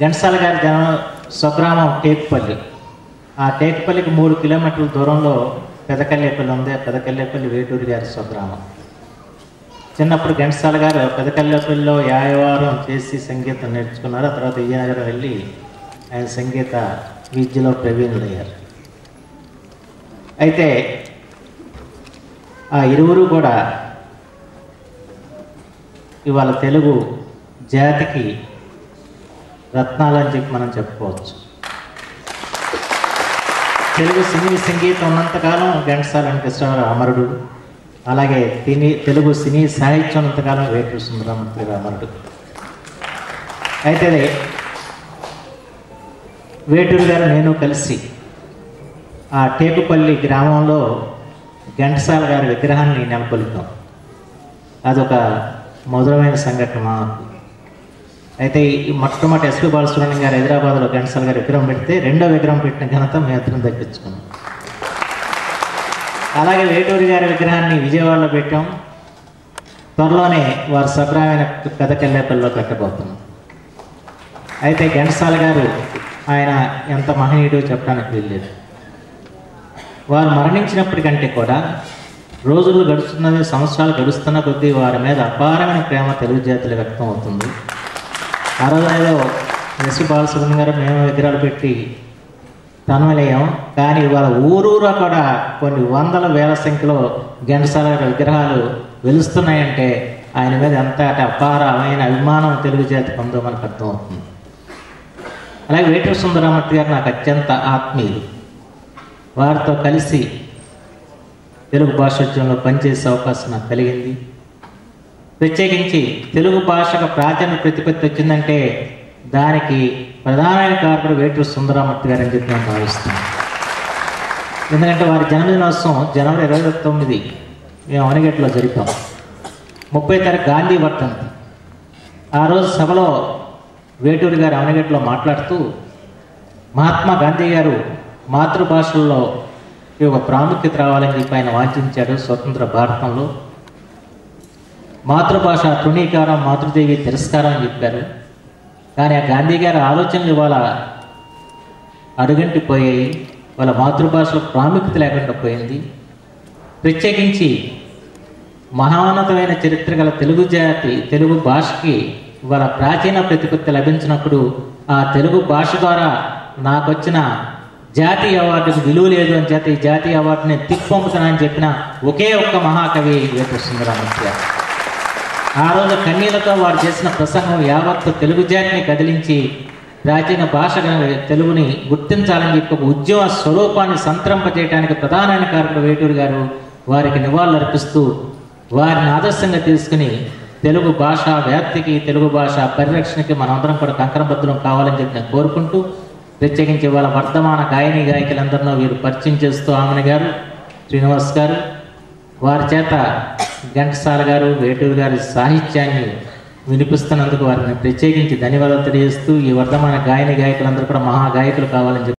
ఘంటసాల గారి జనం స్వగ్రామం టేకుపల్లి. ఆ టేకుపల్లికి మూడు కిలోమీటర్ల దూరంలో పెదకల్లేపల్లి ఉంది. ఆ పెదకల్లేపల్లి వేటూరి గారి స్వగ్రామం. చిన్నప్పుడు ఘంటసాల గారు పెదకల్లేపల్లిలో యాయవారం చేసి సంగీతం నేర్చుకున్నారు. ఆ తర్వాత విజయనగరం వెళ్ళి ఆయన సంగీత విద్యలో ప్రవీణులయ్యారు. అయితే ఆ ఇరువురు కూడా ఇవాళ తెలుగు జాతికి రత్నాలని చెప్పి మనం చెప్పుకోవచ్చు. తెలుగు సినీ సంగీతం ఉన్నంతకాలం ఘంటసాల వెంకటేశ్వరరావు అమరుడు. అలాగే తిని తెలుగు సినీ సాహిత్యం ఉన్నంతకాలం వేటూరు సుందరమూర్తి అమరుడు. అయితే వేటూరు గారు నేను కలిసి ఆ టేకుపల్లి గ్రామంలో ఘంటసాల గారి విగ్రహాన్ని నెలకొల్పాం. అదొక మధురమైన సంఘటన మాకు. అయితే ఈ మొట్టమొదటి ఎస్పీ బాలసుబ్రహ్మణ్యం గారు హైదరాబాద్లో ఘంటసాల గారు విగ్రహం పెడితే రెండో విగ్రహం పెట్టిన ఘనత మేము దక్కించుకున్నాం అలాగే వేటూరి గారి విగ్రహాన్ని విజయవాడలో పెట్టాం. త్వరలోనే వారు స్వగ్రామైన పెదకెల్లేపల్లిలో పెట్టబోతున్నాం. అయితే ఘంటసాల గారు ఆయన ఎంత మహనీయుడో చెప్పడానికి వీల్లేదు. వారు మరణించినప్పటికంటే కూడా రోజులు గడుస్తున్నది సంవత్సరాలు గడుస్తున్న కొద్దీ వారి మీద అపారమైన ప్రేమ తెలుగు జాతులు వ్యక్తం అవుతుంది. ఆ రోజు ఎస్వి బాలసుబ్రహ్మణ్యం గారు మేము విగ్రహాలు పెట్టి తన్మలయ్యాం కానీ ఇవాళ ఊరూరా కూడా కొన్ని వందల వేల సంఖ్యలో ఘంటసాల విగ్రహాలు వెలుస్తున్నాయంటే ఆయన మీద ఎంత అపారమైన అభిమానం తెలుగు జాతికి పొందమని మనకు అర్థమవుతుంది అలాగే వేటూరు సుందరామూర్తి గారు నాకు అత్యంత ఆత్మీయులు. వారితో కలిసి తెలుగు భాషోద్యమంలో పనిచేసే అవకాశం నాకు కలిగింది. ప్రత్యేకించి తెలుగు భాషకు ప్రాచీన ప్రతిపత్తి వచ్చిందంటే దానికి ప్రధానమైన కారణం వేటూరు సుందరమూర్తి గారు అని చెప్పి నేను భావిస్తున్నాను. ఎందుకంటే వారి జన్మదినోత్సవం జనవరి ఇరవై తొమ్మిది మేము అవనిగట్లో జరిపాం. ముప్పై తారీఖు గాంధీ వర్ధంతి. ఆ రోజు సభలో వేటూరి గారు అవనిగట్లో మాట్లాడుతూ మహాత్మా గాంధీ గారు మాతృభాషల్లో ఈ ఒక ప్రాముఖ్యత రావాలని చెప్పి ఆయన వాంఛించాడు స్వతంత్ర భారతంలో. మాతృభాష తృణీకారం మాతృదేవి తిరస్కారం అని చెప్పారు. కానీ ఆ గాంధీ గారి ఆలోచనలు ఇవాళ అడుగంటిపోయాయి వాళ్ళ మాతృభాషలో ప్రాముఖ్యత లేకుండా పోయింది. ప్రత్యేకించి మహోన్నతమైన చరిత్ర గల తెలుగు జాతి తెలుగు భాషకి ఇవాళ ప్రాచీన ప్రతిపత్తి లభించినప్పుడు ఆ తెలుగు భాష ద్వారా నాకు వచ్చిన జాతీయ అవార్డుకు విలువ లేదు అని చేత ఈ జాతీయ అవార్డుని తిప్పొంపుతానని చెప్పిన ఒకే ఒక్క మహాకవి వేట సుందరమూర్తి గారు. ఆ రోజు కన్నీళ్ళతో వారు చేసిన ప్రసంగం యావత్తు తెలుగు జాతిని కదిలించి ప్రాచీన భాష తెలుగుని గుర్తించాలని చెప్పి ఒక ఉద్యమ స్వరూపాన్ని సంతరింపజేయడానికి ప్రధానమైన కారకుడు వేటూరు గారు వారికి నివాళులర్పిస్తూ వారిని ఆదర్శంగా తీసుకుని తెలుగు భాష వ్యాప్తికి తెలుగు భాష పరిరక్షణకి మనందరం కూడా కంకరబద్ధం కావాలని చెప్పి నేను కోరుకుంటూ ప్రత్యేకించి వాళ్ళ వర్ధమాన గాయని గాయకులందరినో వీరు పరిచయం చేస్తూ ఆమెను గారు శ్రీనివాస్ గారు వారి చేత ఘంటసాల గారు వేటూరు గారి సాహిత్యాన్ని వినిపిస్తున్నందుకు వారిని ప్రత్యేకించి ధన్యవాదాలు తెలియజేస్తూ ఈ వర్ధమాన గాయని గాయకులందరూ కూడా మహా గాయకులు కావాలని